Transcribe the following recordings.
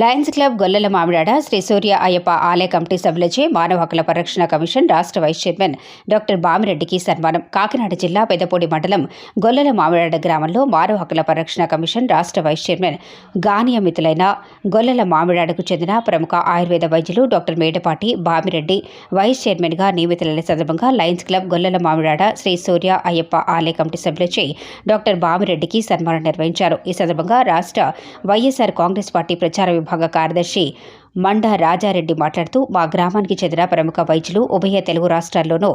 Lions club Gollala Mamidada Shri Surya Ayyappa ఆలయ committee సభ్యులచే మానవ హక్కుల పరిరక్షణ కమిషన్ రాష్ట్ర వైస్ చైర్మన్ డాక్టర్ బామిరెడ్డికి సన్మానం. కాకినాడ జిల్లా పెదపూడి మండలం గొల్లల మామిడాడ గ్రామంలో మానవ హక్కుల పరిరక్షణ కమిషన్ రాష్ట్ర వైస్ చైర్మన్ గానియమితులైన గొల్లల మామిడాడకు చెందిన ప్రముఖ ఆయుర్వేద వైద్యులు డాక్టర్ మేడపాటి బామిరెడ్డి వైస్ చైర్మన్గా నియమితులైన సందర్భంగా లయన్స్ క్లబ్ గొల్లల మామిడాడ శ్రీ సూర్య అయ్యప్ప ఆలయ కమిటీ సభ్యులచే డాక్టర్ బామిరెడ్డికి సన్మానం నిర్వహించారు. ఈ సందర్భంగా రాష్ట్ర వైఎస్ఆర్ కాంగ్రెస్ పార్టీ ప్రచార విభాగ కార్యదర్శి మండ రాజారెడ్డి మాట్లాడుతూ మా గ్రామానికి చెందిన ప్రముఖ వైద్యులు ఉభయ తెలుగు రాష్ట్రాల్లోనూ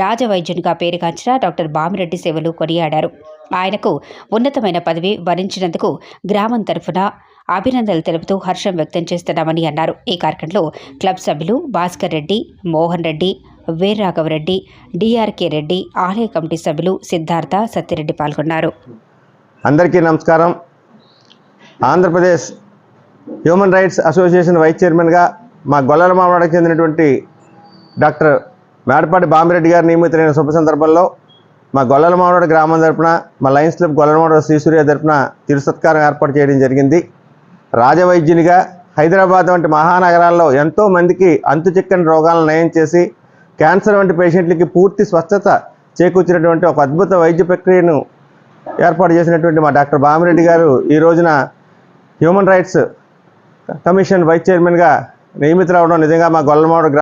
రాజవైద్యునిగా పేరుగాంచిన డాక్టర్ బామిరెడ్డి సేవలు కొనియాడారు. ఆయనకు ఉన్నతమైన పదవి వరించినందుకు గ్రామం తరఫున అభినందనలు తెలుపుతూ హర్షం వ్యక్తం చేస్తున్నామని అన్నారు. ఈ కార్యక్రమంలో క్లబ్ సభ్యులు భాస్కర్ రెడ్డి మోహన్ రెడ్డి వీర్రాఘవరెడ్డి డిఆర్కే రెడ్డి ఆలయ కమిటీ సభ్యులు సిద్ధార్థ సత్యరెడ్డి పాల్గొన్నారు. అందరికీ నమస్కారం. Andhra Pradesh human rights association vice చైర్మన్గా మా గొల్లల మామిడికి చెందినటువంటి డాక్టర్ మేడపాటి బామిరెడ్డి గారు నియమితులైన శుభ సందర్భంలో మా గొల్లల మామిడి గ్రామం తరపున మా లయన్స్ క్లబ్ గొల్లల మామిడి శ్రీసూర్య తరపున తిరు సత్కారం ఏర్పాటు చేయడం జరిగింది. రాజవైద్యునిగా హైదరాబాద్ వంటి మహానగరాల్లో ఎంతో మందికి అంతు చిక్కని రోగాలను నయం చేసి క్యాన్సర్ వంటి పేషెంట్లకి పూర్తి స్వచ్ఛత చేకూర్చినటువంటి ఒక అద్భుత వైద్య ప్రక్రియను ఏర్పాటు చేసినటువంటి మా డాక్టర్ బామిరెడ్డి గారు ఈ రోజున హ్యూమన్ రైట్స్ కమిషన్ వైస్ చైర్మన్గా నియమితులవడం నిజంగా మా గొల్లమాడు